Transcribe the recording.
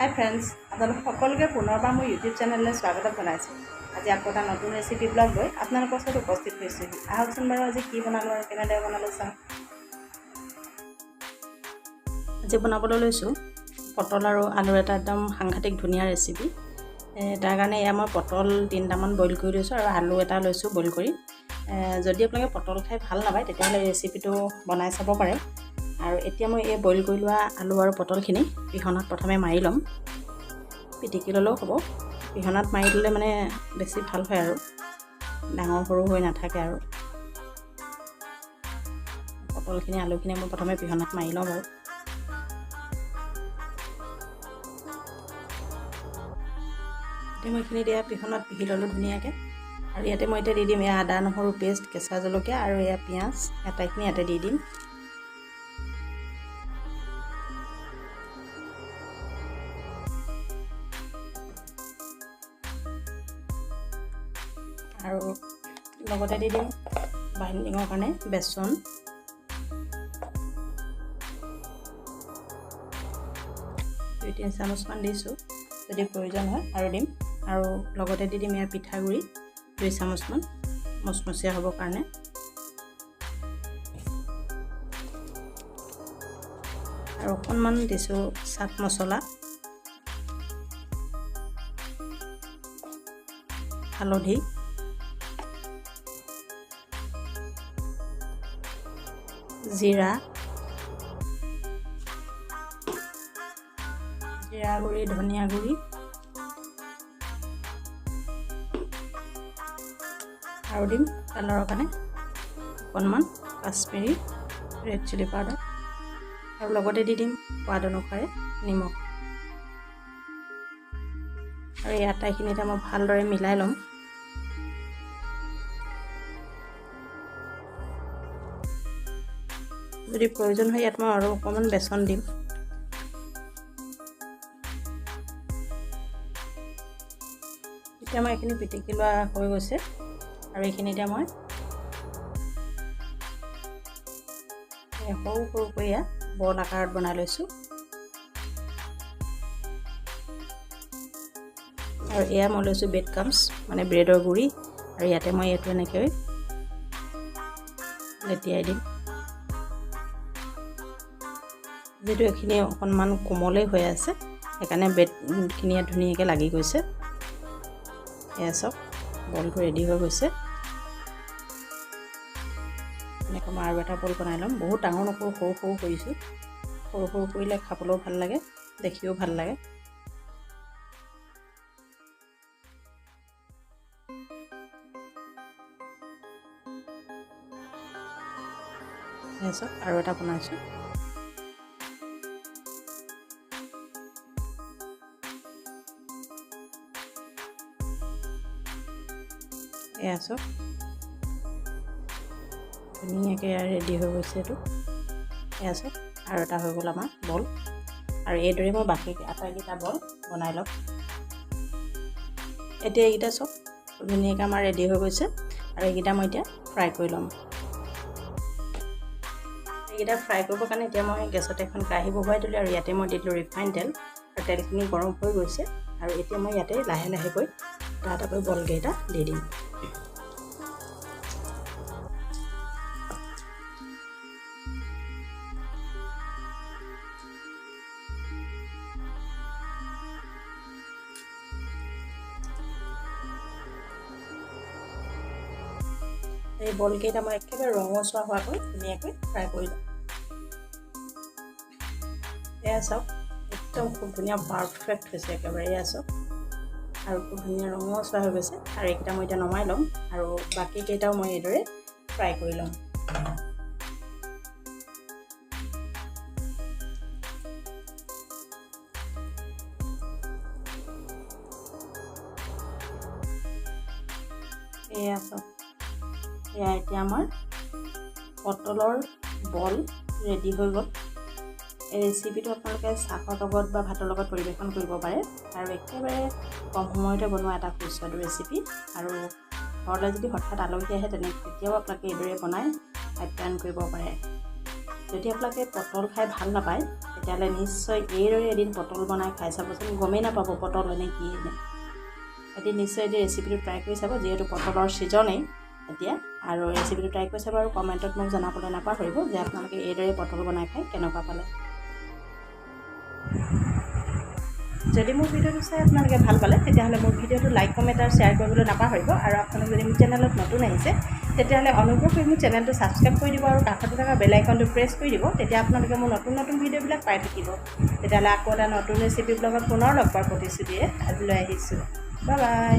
হাই friends আপোনালোক সকলোকে পুনৰবাৰ মোৰ ইউটিউব চেনেললৈ স্বাগতম জনাইছোঁ। আজি আকৌ এটা নতুন ৰেচিপি ব্লগ লৈ আপোনালোকৰ ওচৰত উপস্থিত হৈছোঁ। আহকচোন বাৰু আজি কি বনালোঁ আৰু কেনেদৰে বনালোঁ চাওঁ। আজি বনাবলৈ লৈছোঁ পটল আৰু আলুৰ এটা একদম সাংঘাতিক ধুনীয়া ৰেচিপি তাৰ কাৰণে এয়া মই পটল তিনিটামান বইল কৰি লৈছোঁ আৰু আলু এটা লৈছোঁ বইল কৰি। যদি আপোনালোকে পটল খাই ভাল নাপায় তেতিয়াহ'লে ৰেচিপিটো বনাই চাব পাৰে। আৰু এতিয়া মই এই বইল কৰি লোৱা আলু আৰু পটলখিনি পিহনাত প্ৰথমে মাৰি ল'ম। পিটিকি ল'লেও হ'ব। পিহনাত মাৰি দিলে মানে বেছি ভাল হয় আৰু। ডাঙৰ সৰু হৈ নাথাকে আৰু। পটলখিনি আলুখিনি মই প্ৰথমে পিহনাত মাৰি লওঁ বাৰু এতিয়া মই এইখিনি দিয়া পিহনাত পিহি ল'লোঁ ধুনীয়াকৈ। আৰু ইয়াতে মই এতিয়া দি দিম এয়া আদা নহৰু পেষ্ট কেঁচা জলকীয়া আৰু এয়া পিঁয়াজ। আটাইখিনি ইয়াতে দি দিম। আৰু লগতে দি দিম বাইণ্ডিঙৰ কাৰণে বেচন। দুই তিনি চামুচমান দিছোঁ যদি প্ৰয়োজন হয় আৰু দিম। আৰু লগতে দি দিম ইয়াৰ পিঠাগুড়ি দুই চামুচমান মচমচীয়া হ'বৰ কাৰণে। আৰু অকণমান দিছোঁ চাট মছলা। হালধি। জিৰা। জিৰা গুড়ি ধনিয়া গুড়ি আৰু দিম কালাৰৰ কাৰণে অকণমান কাশ্মীৰী ৰেড চিলি পাউডাৰ। আৰু লগতে দি দিম সোৱাদ অনুসাৰে নিমখ। আৰু এই আটাইখিনি এতিয়া মই ভালদৰে মিলাই ল'ম। যদি প্ৰয়োজন হয় ইয়াত মই আৰু অকণমান বেচন দিম। এতিয়া মই এইখিনি পিটিকি লোৱা হৈ গৈছে আৰু এইখিনি এতিয়া মই সৰু সৰুকৈ ইয়াত বল আকাৰত বনাই লৈছোঁ। আৰু এয়া মই লৈছোঁ ব্ৰেড ক্ৰামছ মানে ব্ৰেডৰ গুড়ি। আৰু ইয়াতে মই এইটো এনেকৈ লেটিয়াই দিম। যিহেতু এইখিনি অকণমান কোমলেই হৈ আছে সেইকাৰণে ব্ৰেডখিনি ধুনীয়াকৈ লাগি গৈছে। এয়া চাওক বলটো ৰেডি হৈ গৈছে। এনেকৈ মই আৰু এটা বল বনাই ল'ম। বহুত ডাঙৰ নকৰোঁ সৰু সৰু কৰিছোঁ। সৰু সৰু কৰিলে খাবলৈও ভাল লাগে দেখিও ভাল লাগে। চাওক আৰু এটা বনাইছোঁ। এয়া চাওক ধুনীয়াকৈ ৰেডি হৈ গৈছে এইটো। এয়া চাওক আৰু এটা হৈ গ'ল আমাৰ বল। আৰু এইদৰে মই বাকী আটাইকেইটা বল বনাই ল'ম। এতিয়া এইকেইটা চাওক ধুনীয়াকৈ আমাৰ ৰেডি হৈ গৈছে। আৰু এইকেইটা মই এতিয়া ফ্ৰাই কৰি ল'ম। এইকেইটা ফ্ৰাই কৰিবৰ কাৰণে এতিয়া মই গেছতে এখন কেৰাহী বহুৱাই দিলোঁ আৰু ইয়াতে মই দিলোঁ ৰিফাইন তেল। আৰু তেলখিনি গৰম হৈ গৈছে। আৰু এতিয়া মই ইয়াতে লাহে লাহেকৈ এটা এটাকৈ বলকেইটা দি দিম। এই বলকেইটা মই একেবাৰে ৰঙচুৱা হোৱাকৈ ধুনীয়াকৈ ফ্ৰাই কৰি ল'ম এয়া চাওক, একদম খুব ধুনীয়া পাৰফেক্ট হৈছে একেবাৰে এয়া চাওক। আৰু খুব ধুনীয়া ৰঙচুৱা হৈ গৈছে, আৰু এইকেইটা মই এতিয়া নমাই ল'ম, আৰু বাকীকেইটাও মই এইদৰে ফ্ৰাই কৰি ল'ম। এয়া চাওক। এয়া এতিয়া আমাৰ পটলৰ বল ৰেডি হৈ গ'ল। এই ৰেচিপিটো আপোনালোকে চাহৰ লগত বা ভাতৰ লগত পৰিৱেশন কৰিব পাৰে আৰু একেবাৰে কম সময়তে বনোৱা এটা সুস্বাদু ৰেচিপি আৰু ঘৰলৈ যদি হঠাৎ আলহী আহে তেনে তেতিয়াও আপোনালোকে এইদৰে বনাই আপ্যায়ন কৰিব পাৰে। যদি আপোনালোকে পটল খাই ভাল নাপায় তেতিয়াহ'লে নিশ্চয় এইদৰে এদিন পটল বনাই খাই চাবচোন। গমেই নাপাব পটল এনে কি। এদিন নিশ্চয় এদিন ৰেচিপিটো ট্ৰাই কৰি চাব যিহেতু পটলৰ ছিজনেই এতিয়া। আৰু ৰেচিপিটো ট্ৰাই কৰি চাব আৰু কমেণ্টত মোক জনাবলৈ নাপাহৰিব যে আপোনালোকে এইদৰে পটল বনাই খাই কেনেকুৱা পালে। যদি মোৰ ভিডিঅ'টো চাই আপোনালোকে ভালো পালে, তেতিয়াহ'লে মোৰ ভিডিঅ'টো লাইক কমেণ্ট আৰু শ্বেয়াৰ কৰিবলৈ নাপাহৰিব। আৰু আপোনালোকে যদি মোৰ চেনেলত নতুন আহিছে, তেতিয়াহ'লে অনুগ্ৰহ কৰি মোৰ চেনেলটো ছাবস্ক্ৰাইব কৰি দিব আৰু কাষতে থকা বেল আইকনটো প্ৰেছ কৰি দিব, তেতিয়া আপোনালোকে মোৰ নতুন নতুন ভিডিঅ'বিলাক পাই থাকিব। তেতিয়াহ'লে আকৌ এটা নতুন ৰেচিপি ব্লগত পুনৰ লগ পোৱাৰ প্ৰতিশ্ৰুতিৰে আজিলৈ আহিছোঁ। Bye bye